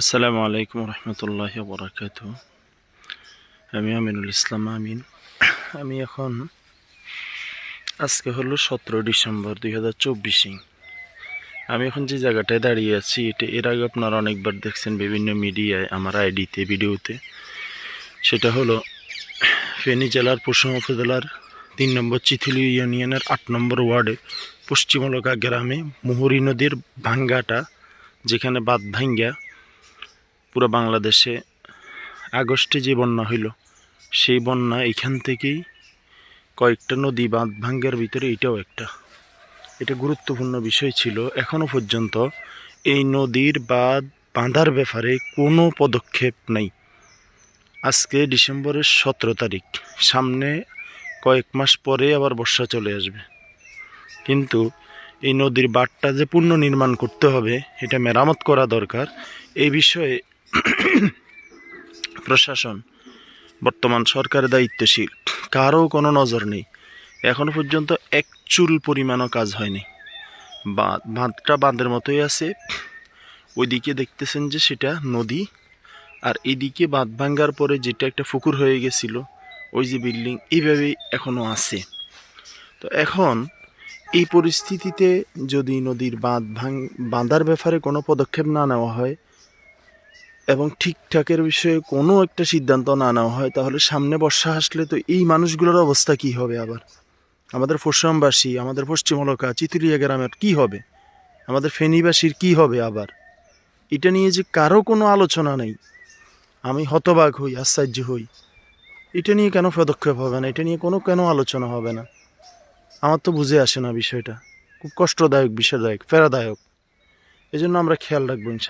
আসসালামু আলাইকুম রহমতুল্লাহ বরাকাত আমি আমিনুল ইসলাম, আমিন। আমি এখন, আজকে হলো সতেরো ডিসেম্বর দুই হাজার চব্বিশে। আমি এখন যে জায়গাটায় দাঁড়িয়ে আছি, এটা এর আগে আপনারা অনেকবার দেখছেন বিভিন্ন মিডিয়ায়, আমার আইডিতে, ভিডিওতে। সেটা হলো ফেনী জেলার পশ্চিম উপজেলার তিন নম্বর চিথিলি ইউনিয়নের আট নম্বর ওয়ার্ডে, পশ্চিমলকা গ্রামে মুহুরী নদীর ভাঙ্গাটা, যেখানে বাঁধ ভাঙ্গা পুরো বাংলাদেশে আগস্টে যে বন্যা হইল, সেই বন্যা এখান থেকেই কয়েকটা নদী বাঁধ ভাঙ্গার ভিতরে এটাও একটা। এটা গুরুত্বপূর্ণ বিষয় ছিল। এখনও পর্যন্ত এই নদীর বাঁধ বাঁধার ব্যাপারে কোনো পদক্ষেপ নাই। আজকে ডিসেম্বরের সতেরো তারিখ। সামনে কয়েক মাস পরে আবার বর্ষা চলে আসবে। কিন্তু এই নদীর বাঁধটা যে পুনর্নির্মাণ করতে হবে, এটা মেরামত করা দরকার। এই বিষয়ে প্রশাসন, বর্তমান সরকার দায়িত্বশীল, কারও কোনো নজর নেই। এখনও পর্যন্ত এক চুল পরিমাণও কাজ হয়নি। বাঁধ, বাঁধটা বাঁধের মতোই আছে। ওইদিকে দেখতেছেন যে সেটা নদী, আর এদিকে বাঁধ ভাঙ্গার পরে যেটা একটা পুকুর হয়ে গেছিল, ওই যে বিল্ডিং এইভাবেই এখনও আছে। তো এখন এই পরিস্থিতিতে যদি নদীর বাঁধ ভাঙ, বাঁধার ব্যাপারে কোনো পদক্ষেপ না নেওয়া হয় এবং ঠিকঠাকের বিষয়ে কোনো একটা সিদ্ধান্ত না নেওয়া হয়, তাহলে সামনে বর্ষা আসলে তো এই মানুষগুলোর অবস্থা কি হবে আবার? আমাদের পশ্চিমবাসী, আমাদের পশ্চিম পশ্চিমলকা চিতুলিয়া গ্রামের কি হবে? আমাদের ফেনীবাসীর কি হবে আবার? এটা নিয়ে যে কারও কোনো আলোচনা নেই। আমি হতবাক হই, আশ্চর্য হই। এটা নিয়ে কেন পদক্ষেপ হবে না? এটা নিয়ে কোনো কেন আলোচনা হবে না? আমার তো বুঝে আসে না বিষয়টা। খুব কষ্টদায়ক বিষয়দায়ক ফেরাদায়ক। এই জন্য আমরা খেয়াল রাখব ইনশাল্লাহ।